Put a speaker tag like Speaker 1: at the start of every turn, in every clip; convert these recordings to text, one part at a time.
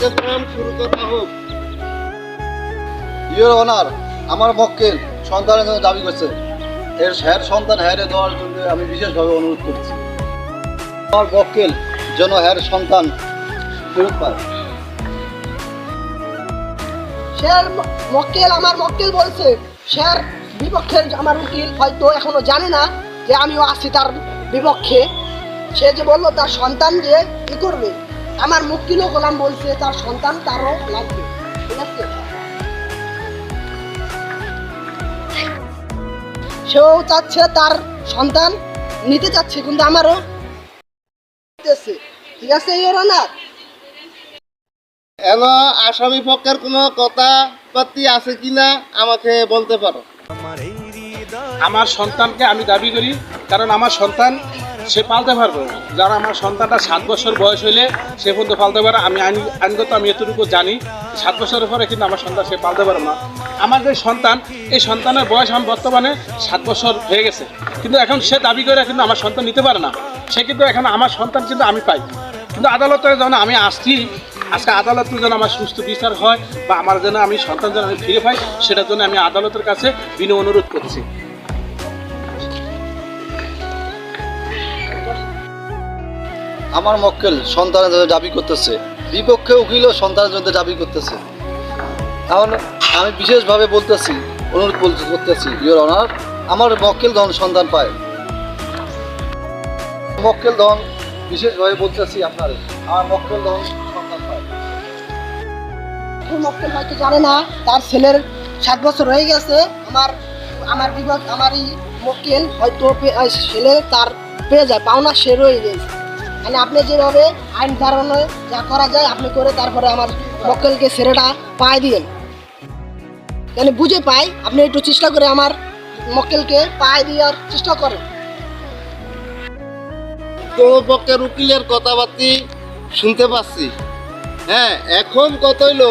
Speaker 1: কার্যক্রম শুরু করা হোক।
Speaker 2: ইয়োর অনার আমার মক্কেল সন্তানের জন্য দাবি করছে। এর হ্যার সন্তান হ্যারে দেওয়ার জন্য আমি বিশেষভাবে অনুরোধ করছি। আমার মক্কেল যেন হ্যার সন্তান ফেরত পায়।
Speaker 3: স্যার, মক্কেল আমার মক্কেল বলছে। স্যার বিপক্ষের আমার উকিল হয়তো এখনও জানে না যে আমিও আছি তার বিপক্ষে। সে যে বলল তার সন্তান যে ই করবে? আমার মুক্তিলও গোলাম বলছে তার সন্তান তারও লাগবে? ঠিক আছে সেও চাচ্ছে তার সন্তান নিতে চাচ্ছে কিন্তু আমারও ঠিক আছে ইয়োর অনার
Speaker 1: এন আসামি পক্ষের কোনো কথা পাতি আছে কিনা আমাকে বলতে পারো।
Speaker 4: আমার সন্তানকে আমি দাবি করি কারণ আমার সন্তান সে পালতে পারবে। যারা আমার সন্তানটা সাত বছর বয়স হইলে সে পর্যন্ত পালতে পারে, আমি আইন আইনগত আমি এতটুকু জানি, সাত বছরের পরে কিন্তু আমার সন্তান সে পালতে পারে না। আমার যে সন্তান, এই সন্তানের বয়স আমার বর্তমানে সাত বছর হয়ে গেছে। কিন্তু এখন সে দাবি করে কিন্তু আমার সন্তান নিতে পারে না। সে কিন্তু এখন আমার সন্তান কিন্তু আমি পাই। কিন্তু আদালতে যখন আমি আসছি, আজকে আদালত যেন আমার সুস্থ বিচার হয় বা আমার যেন আমি সন্তান যেন আমি ফিরে পাই, সেটার জন্য আমি আদালতের কাছে বিনয় অনুরোধ করছি।
Speaker 2: আমার মক্কেল সন্তানের জন্য দাবি করতেছে। বিপক্ষে উকিলও সন্তানের জন্য দাবি করতেছে। তাহলে আমি বিশেষভাবে বলতেছি, অনুরোধ করতেছি ইয়োর অনার আমার মক্কেল ধন সন্তান পায়। মক্কেল ধন বিশেষভাবে বলতেছি আপনার, আমার মক্কেল ধন সন্তান পায়।
Speaker 3: মক্কেল হয়তো জানে না, তার ছেলের সাত বছর হয়ে গেছে, আমার আমার বিভাগ আমার এই মক্কেল হয়তো ছেলে তার পেয়ে যায়, পাওনা সে রয়ে গেছে। মানে আপনি যেভাবে আইন ধারণে যা করা যায় আপনি করে তারপরে আমার মক্কেলকে ছেলেটা পায়ে দিয়েন। মানে বুঝে পাই আপনি একটু চেষ্টা করে আমার মক্কেলকে পায় দেওয়ার চেষ্টা করেন।
Speaker 1: কোনো পক্ষের উকিলের কথাবার্তি শুনতে পাচ্ছি। হ্যাঁ এখন কত হইল?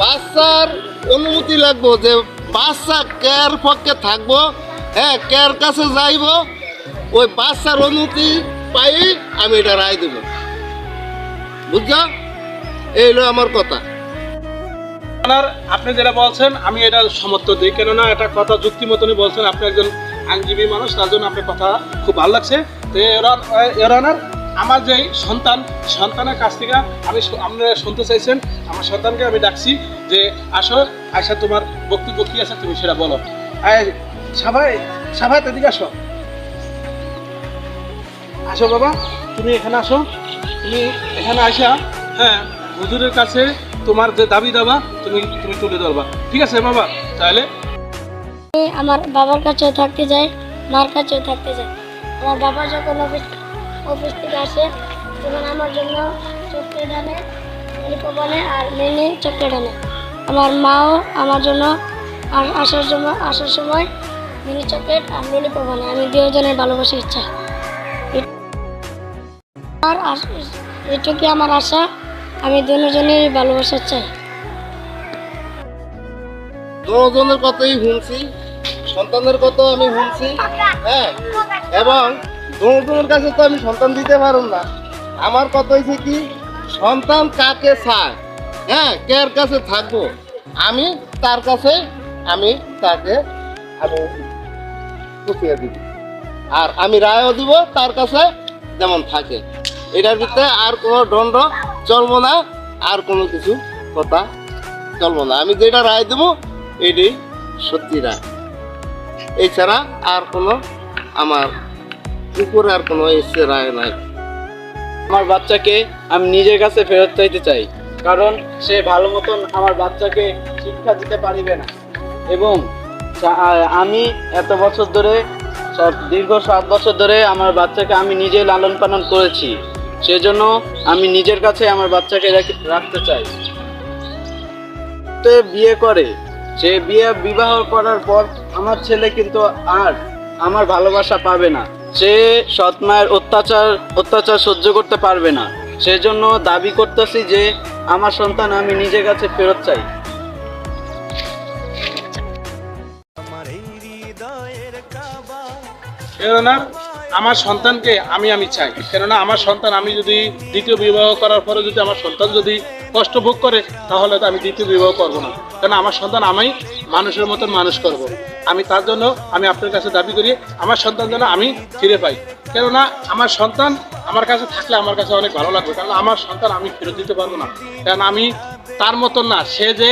Speaker 1: বাচ্চার অনুমতি লাগবো যে বাচ্চা কেয়ার পক্ষে থাকব? হ্যাঁ কেয়ার কাছে যাইব? ওই বাচ্চার অনুমতি পাই আমি এটা রায় দেব। বুঝছ? এই হলো আমার কথা।
Speaker 4: আপনার আপনি যেটা বলছেন আমি এটা সমর্থন দিই। কেননা এটা কথা যুক্তি মতনই বলছেন। আপনি একজন আইনজীবী মানুষ তার জন্য আপনার কথা খুব ভালো লাগছে। তো এরানার আমার যে সন্তান সন্তানের কাছ থেকে আমি আপনারা শুনতে চাইছেন আমার সন্তানকে আমি ডাকছি যে আসো আয়সা তোমার বক্তব্য কি আছে তুমি সেটা বলো। আয়, সাবাই সাবাই এদিকে আসো। আসো বাবা, তুমি এখানে আসো। তুমি এখানে আসা হ্যাঁ হুজুরের কাছে তোমার যে দাবি দাবা, তুমি তুমি তুলে ধরবা। ঠিক আছে বাবা, তাহলে?
Speaker 5: আমি আমার বাবার কাছেও থাকতে যাই, মার কাছেও থাকতে যাই। আমার বাবা যখন অফিস অফিস থেকে আসে, তখন আমার জন্য চকলেট আনে, ললিপপ আনে আর মিনি চকলেট আনে। আমার মাও আমার জন্য আর আসার জন্য আসার সময় মিনি চকলেট আর ললিপপ আনে। আমি দুজনের ভালোবাসা ইচ্ছা। আর এটুকুই আমার আশা? আমি দুজনের ভালোবাসা চাই।
Speaker 1: দুজনের কথাই শুনছি, সন্তানের কথা আমি শুনছি হ্যাঁ? এবং দুজনের কাছে তো আমি সন্তান দিতে পারব না। আমার কথা হয়েছে কি, সন্তান কাকে চায়? হ্যাঁ কার কাছে থাকব? আমি তার কাছে, আমি তাকে আমি খুঁটিয়ে দিব। আর আমি রায়ও দিব তার কাছে যেমন থাকে। এটার ভিতরে আর কোনো দণ্ড চলবো না, আর কোনো কিছু কথা চলবো না। আমি যেটা রায় দেবো এটাই সত্যি রায়। এছাড়া আর কোনো আমার উপরে আর কোনো এসে রায় নাই।
Speaker 6: আমার বাচ্চাকে আমি নিজের কাছে ফেরত চাইতে চাই, কারণ সে ভালো মতন আমার বাচ্চাকে শিক্ষা দিতে পারিবে না। এবং আমি এত বছর ধরে দীর্ঘ সাত বছর ধরে আমার বাচ্চাকে আমি নিজে লালন পালন করেছি। সেজন্য আমি নিজের কাছে আমার বাচ্চাকে রাখি- রাখতে চাই। সে বিয়ে করে। সে বিয়ে বিবাহ করার পর আমার ছেলে কিন্তু আর আমার ভালোবাসা পাবে না। সে সৎ মায়ের অত্যাচার অত্যাচার সহ্য করতে পারবে না। সেজন্য দাবি করতেছি যে আমার সন্তান আমি নিজের কাছে ফেরত চাই।
Speaker 4: এরানার আমার সন্তানকে আমি আমি চাই। কেননা আমার সন্তান আমি যদি দ্বিতীয় বিবাহ করার পরে যদি আমার সন্তান যদি কষ্ট ভোগ করে, তাহলে তো আমি দ্বিতীয় বিবাহ করব না। কেন আমার সন্তান আমি মানুষের মতন মানুষ করব। আমি তার জন্য আমি আপনার কাছে দাবি করি, আমার সন্তান যেন আমি ফিরে পাই। কেননা আমার সন্তান আমার কাছে থাকলে আমার কাছে অনেক ভালো লাগবে। কারণ আমার সন্তান আমি ফেরত দিতে পারব না। কারণ আমি তার মতন না, সে যে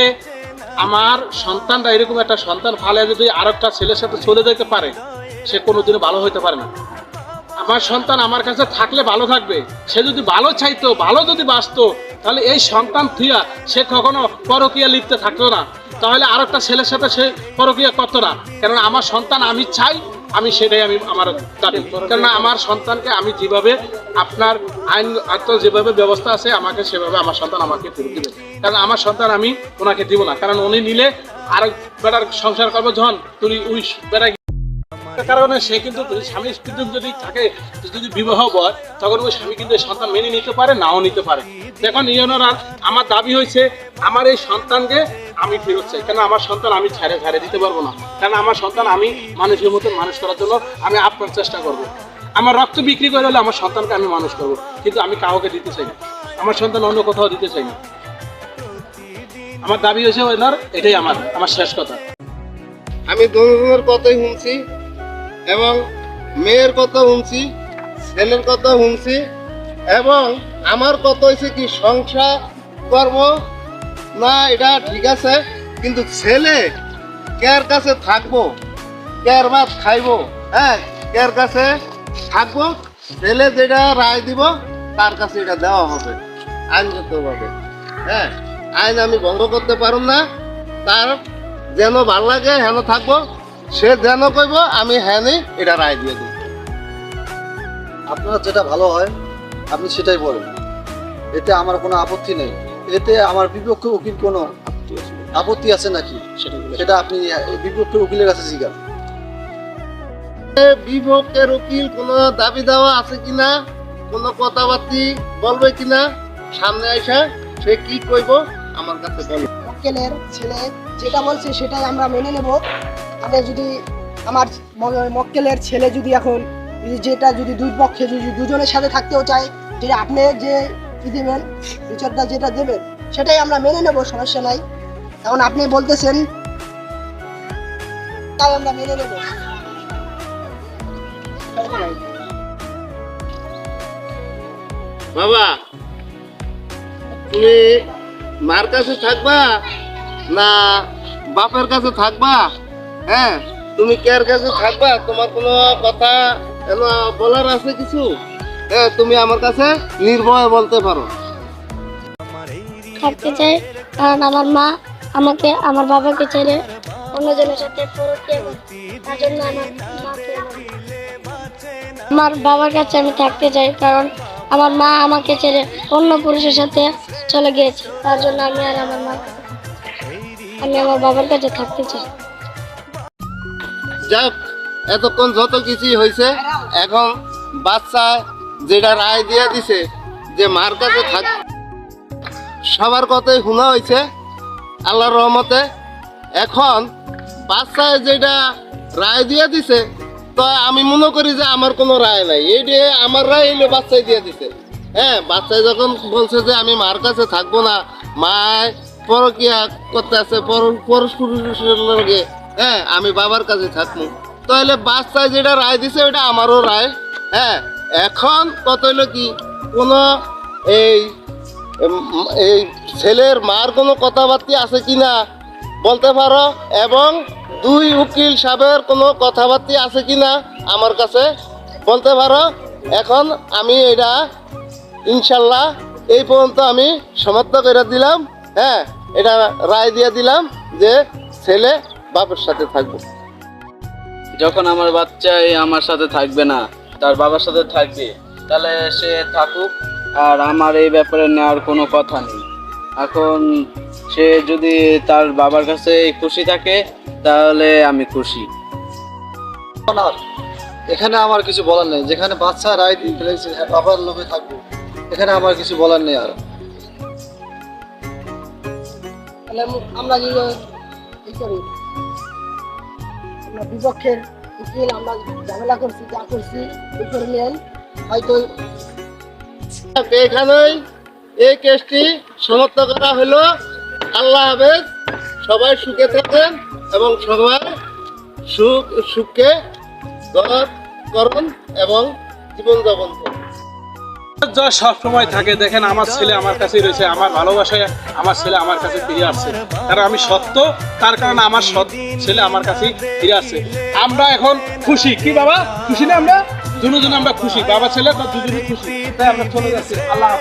Speaker 4: আমার সন্তানটা এরকম একটা সন্তান ফালে যদি আরেকটা ছেলের সাথে চলে যেতে পারে, সে কোনোদিনও ভালো হইতে পারে না। আমার সন্তান আমার কাছে থাকলে ভালো থাকবে। সে যদি ভালো চাইতো, ভালো যদি বাঁচতো, তাহলে এই সন্তান থুয়া সে কখনো পরকিয়া লিপ্তে থাকতো না। তাহলে আর একটা ছেলের সাথে সে পরকীয়া করতো না। কেননা আমার সন্তান আমি চাই, আমি সেটাই আমি আমার দাবি। কেননা আমার সন্তানকে আমি যেভাবে আপনার আইন আত্ম যেভাবে ব্যবস্থা আছে, আমাকে সেভাবে আমার সন্তান আমাকে ফিরে দিবে। কারণ আমার সন্তান আমি ওনাকে দিব না। কারণ উনি নিলে আর বেটার সংসার করব যখন তুই ওই বেটা কারণে সে কিন্তু স্বামী কিন্তু যদি থাকে, যদি বিবাহ হয়, তখন ওই স্বামী কিন্তু সন্তান মেনে নিতে পারে, নাও নিতে পারে। দেখুন, ইয়নরা, আমার দাবি হয়েছে, আমার এই সন্তানকে আমি ফেরত চাই। কেন আমার সন্তান আমি ছেড়ে ছেড়ে দিতে পারব না? কেন আমার সন্তান আমি মানুষের মতো মানুষ করার জন্য আমি আপনার চেষ্টা করব? আমার রক্ত বিক্রি করে হলে আমার সন্তানকে আমি মানুষ করব, কিন্তু আমি কাউকে দিতে চাই না। আমার সন্তান অন্য কোথাও দিতে চাই না। আমার দাবি হয়েছে, ওনার, এটাই আমার আমার শেষ কথা।
Speaker 1: আমি দুজনের কথাই শুনছি এবং মেয়ের কথা শুনছি, ছেলের কথা শুনছি এবং আমার কথা হয়েছে কি সংসার করব না, এটা ঠিক আছে, কিন্তু ছেলে কের কাছে থাকব? কের ভাত খাইবো? হ্যাঁ কের কাছে থাকব? ছেলে যেটা রায় দিব, তার কাছে এটা দেওয়া হবে, আইনগতভাবে। হ্যাঁ আইন আমি ভঙ্গ করতে পারুম না, তার যেন ভালো লাগে হেন থাকব সে যেন কইব আমি হ্যানি এটা রায় দিয়ে দিব
Speaker 2: আপনার যেটা ভালো হয় আপনি সেটাই বলেন। এতে আমার কোনো আপত্তি নেই। এতে আমার বিপক্ষে উকিল কোনো আপত্তি আছে নাকি? সেটা আপনি বিপক্ষে উকিলের কাছে জিজ্ঞাসা
Speaker 1: এ বিভক্তের উকিল কোনো দাবি দেওয়া আছে কিনা? কোনো কথাবার্তি বলবে কিনা? সামনে আইসা সে কি কইব? আমার কাছে বলবে
Speaker 3: মক্কেলের ছেলে, যেটা বলছে সেটাই আমরা মেনে নেব। তাহলে যদি আমার মক্কেলের ছেলে যদি এখন যেটা যদি দুই পক্ষে যদি দুজনের সাথে থাকতেও চায়, যেটা আপনি যে কি দেবেন? বিচারটা যেটা দেবেন, সেটাই আমরা মেনে নেব, সমস্যা নাই। এখন আপনি বলতেছেন, তাই আমরা মেনে নেব।
Speaker 1: বাবা, তুমি মার কাছে থাকবা না বাপের কাছে থাকবা? হ্যাঁ তুমি কের কাছে থাকবা? তোমার কোনো কথা বলার আছে কিছু? হ্যাঁ তুমি আমার কাছে নির্ভয়ে বলতে পারো।
Speaker 5: থাকতে চাই, কারণ আমার মা আমাকে, আমার বাবাকে ছেড়ে অন্যজনের সাথে আমার- আমার বাবার কাছে আমি থাকতে চাই, কারণ আমার মা আমাকে ছেড়ে অন্য পুরুষের সাথে চলে গিয়েছে, তার জন্য আমি আর আমার মা আমি আমার বাবার কাছে থাকতে চাই।
Speaker 1: যাক, এতক্ষণ যত কিছুই হয়েছে, এখন বাচ্চা যেটা রায় দিয়ে দিছে, যে মার কাছে থাক সবার কথাই শোনা হয়েছে, আল্লাহর রহমতে। এখন বাচ্চায় যেটা রায় দিয়ে দিছে, তো আমি মনে করি যে আমার কোনো রায় নাই। এই আমার রায় এলো বাচ্চায় দিয়ে দিছে। হ্যাঁ বাচ্চায় যখন বলছে যে আমি মার কাছে থাকব না, মায় পরকিয়া করতে আছে পরস্পরের লগে হ্যাঁ আমি বাবার কাছে থাকব। তাহলে বাচ্চায় যেটা রায় দিছে, ওটা আমারও রায়। হ্যাঁ এখন কত হইল কি, কোনো এই এই ছেলের মার কোনো কথাবার্তা আছে কি না বলতে পারো? এবং দুই উকিল সাহেবের কোনো কথাবার্তা আছে কি না আমার কাছে বলতে পারো? এখন আমি এটা ইনশাল্লাহ এই পর্যন্ত আমি সমাপ্ত করে দিলাম। হ্যাঁ এটা রায় দিয়ে দিলাম যে ছেলে বাপের সাথে থাকবে।
Speaker 6: যখন আমার বাচ্চাই আমার সাথে থাকবে না তার বাবার সাথে থাকবে তাহলে সে থাকুক আর আমার এই ব্যাপারে নেওয়ার কোনো কথা নেই। এখন সে যদি তার বাবার কাছে খুশি থাকে তাহলে আমি খুশি।
Speaker 2: এখানে আমার কিছু বলার নেই। যেখানে বাচ্চা রায় দিয়ে ফেলেছে হ্যাঁ, বাবার লোভে থাকব। এখানে আমার কিছু বলার নেই আর।
Speaker 3: তাহলে আমরা কি ই করি? আমরা বিপক্ষের উকিল আমরা ঝামেলা করছি যা করছি উপরে নেন? হয়তো
Speaker 1: এখানেই এই কেসটি সমাপ্ত করা হলো। আল্লাহ হাফেজ। সবাই সুখে থাকেন এবং সবাই সুখ সুখে করুন এবং জীবনযাপন করুন
Speaker 4: যা সব থাকে। দেখেন, আমার ছেলে আমার কাছেই রয়েছে, আমার ভালোবাসায় আমার ছেলে আমার কাছে ফিরে আসছে। কারণ আমি সত্য, তার কারণে আমার সৎ ছেলে আমার কাছে ফিরে আসছে। আমরা এখন খুশি। কি বাবা? খুশি না আমরা? দুজন আমরা খুশি। বাবা ছেলে দুজনই খুশি। তাই আমরা চলে যাচ্ছি। আল্লাহ